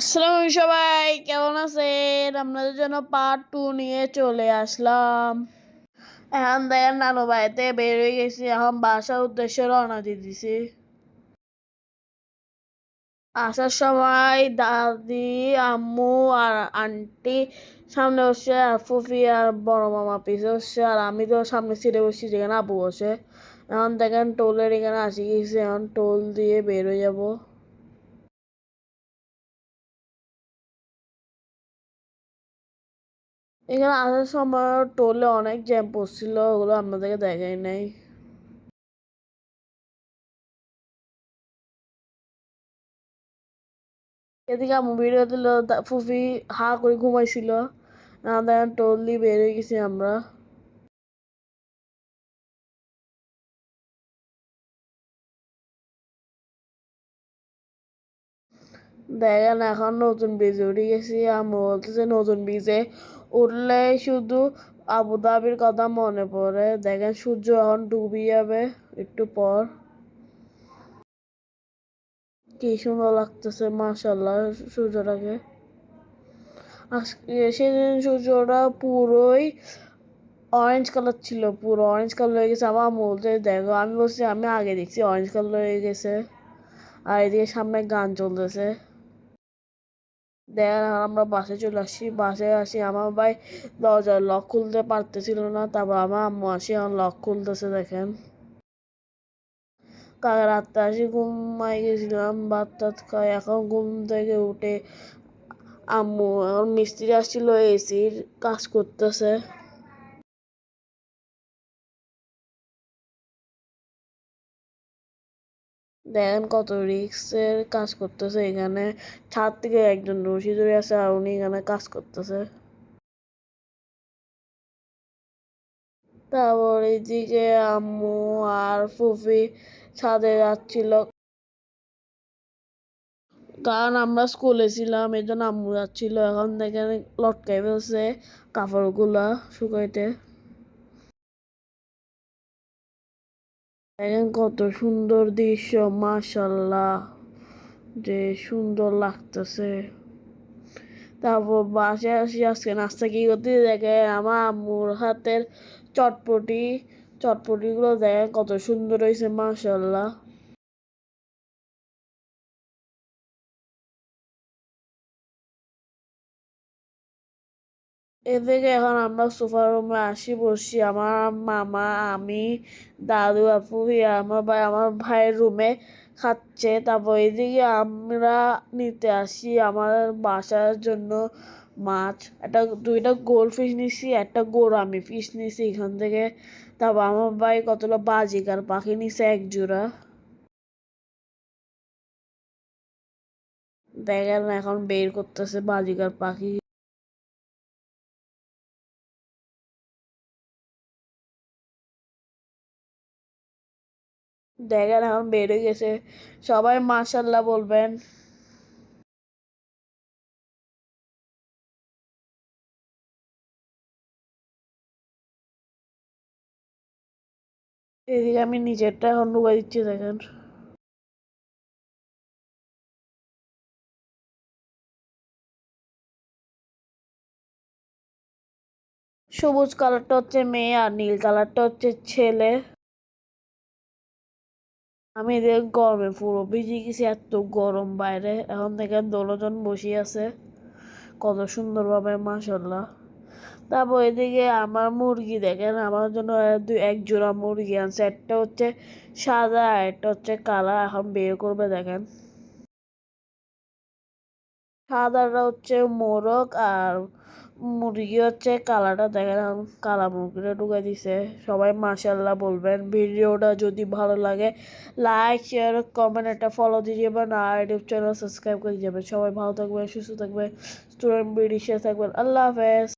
আসসালামু সবাই, কেমন আছেন? আপনাদের জন্য পার্ট টু নিয়ে চলে আসলাম। এখন দেখেন নানু বাড়িতে বের হয়ে গেছি, এখন বাসার উদ্দেশ্যে রওনা দিয়ে দিছি। আসার সময় দাদি, আম্মু আর আন্টি সামনে বসছে আর ফুফি আর বড় মামা পিছে বসছে আর আমি তো সামনে সিটে বসছি, যেখানে আবু বসে। এখন দেখেন টোলের এখানে আসি গেছি, এখন টোল দিয়ে বের হয়ে যাব। এখানে আসার সময় টোলে অনেক জ্যাম পড়ছিল, ওগুলো আপনাদেরকে দেখাই নাই। এদিকে আমি ভিডিও দিল ফুফি হা করে ঘুমাইছিল। দেখেন টোল দিয়ে বের হয়ে গেছি আমরা। দেখেন এখন নতুন ব্রিজে উঠে গেছি আমি বলতেছে নতুন ব্রিজে উঠলে শুধু আবুধাবির কথা মনে পড়ে। দেখেন, সূর্য এখন ডুবে যাবে একটু পর। কি সুন্দর লাগতেছে মাসাল্লাহ সূর্যটাকে। আজকে সেদিন সূর্যটা পুরোই অরেঞ্জ কালার ছিল, পুরো অরেঞ্জ কালার হয়ে গেছে। আমার বলতে দেখো, আমি বলছি, আমি আগে দেখছি অরেঞ্জ কালার হয়ে গেছে। আর এদিকে সামনে গান চলতেছে। দেখেন আমরা বাসে চলে আসি বাসে আসি, আমার ভাই দরজার লক খুলতে পারতেছিল না, তারপর আমার আম্মু আসি আমার লক খুলতেছে, দেখেন। কাল রাত্রে আসি, ঘুমাই গেছিলাম, ভাত টাত খাই, এখন ঘুম থেকে উঠে আম্মু এখন মিস্ত্রি আসছিল, এসির কাজ করতেছে। দেখেন কত রিক্সের কাজ করতেছে এখানে। ছাদ থেকে একজন রশি ধরে আছে আর উনি এখানে কাজ করতেছে। তারপর এইদিকে আম্মু আর ফুফি ছাদে যাচ্ছিল। কারণ আমরা স্কুলে ছিলাম, এই জন্য আম্মু যাচ্ছিল। এখন দেখেন লটকাই ফেলছে কাপড়গুলা শুকাইতে। দেখেন কত সুন্দর দৃশ্য মাশাল্লাহ যে সুন্দর লাগতেছে। তারপর বাসে আসি, আজকে নাস্তা কি করতে? দেখে আমার আম্মুর হাতের চটপটি। চটপটিগুলো দেখেন কত সুন্দর হয়েছে মাশাল্লাহ এদিকে এখন আমরা সোফা রুমে আসি, বসি। আমার মামা, আমি, দাদু, আপু আমার ভাই, আমার ভাইয়ের রুমে খাচ্ছে। তারপর এদিকে আমরা নিতে আসি আমার বাসার জন্য মাছ। একটা, দুইটা গোল ফিশ নিছি, একটা গোরামি ফিশ নিছি এখান থেকে। তারপর আমার ভাই কতগুলো বাজিকার পাখি নিছে এক জোড়া। দেখেন এখন বের করতেছে বাজিকার পাখি। দেখেন এখন বেড়ে গেছে। সবাই মাশাল্লাহ বলবেন। এদিকে আমি নিজেরটা এখন ঢুকা দিচ্ছি, দেখেন। সবুজ কালারটা হচ্ছে মেয়ে আর নীল কালারটা হচ্ছে ছেলে। আমি এদের গরমে পুরো ভিজে গেছি এত গরম বাইরে। এখন থেকে দোলজন বসে আছে। কত সুন্দরভাবে মাসাল্লাহ তারপর এদিকে আমার মুরগি দেখেন, আমার জন্য দুই, এক জোড়া মুরগি আনছে। একটা হচ্ছে সাদা একটা হচ্ছে কালা। এখন বিয়ে করবে, দেখেন। সাদাটা হচ্ছে মোরগ আর মুরগি হচ্ছে কালাটা দেখেন কালা মুরগিটা ঢুকে দিছে। সবাই মাসাল্লাহ বলবেন। ভিডিওটা যদি ভালো লাগে লাইক শেয়ার কমেন্ট একটা ফলো দিয়ে যাবেন আর ইউটিউব চ্যানেল সাবস্ক্রাইব করে যাবেন। সবাই ভালো থাকবেন, সুস্থ থাকবেন স্টুডেন্ট বিডি থাকবেন। আল্লাহ হাফেজ।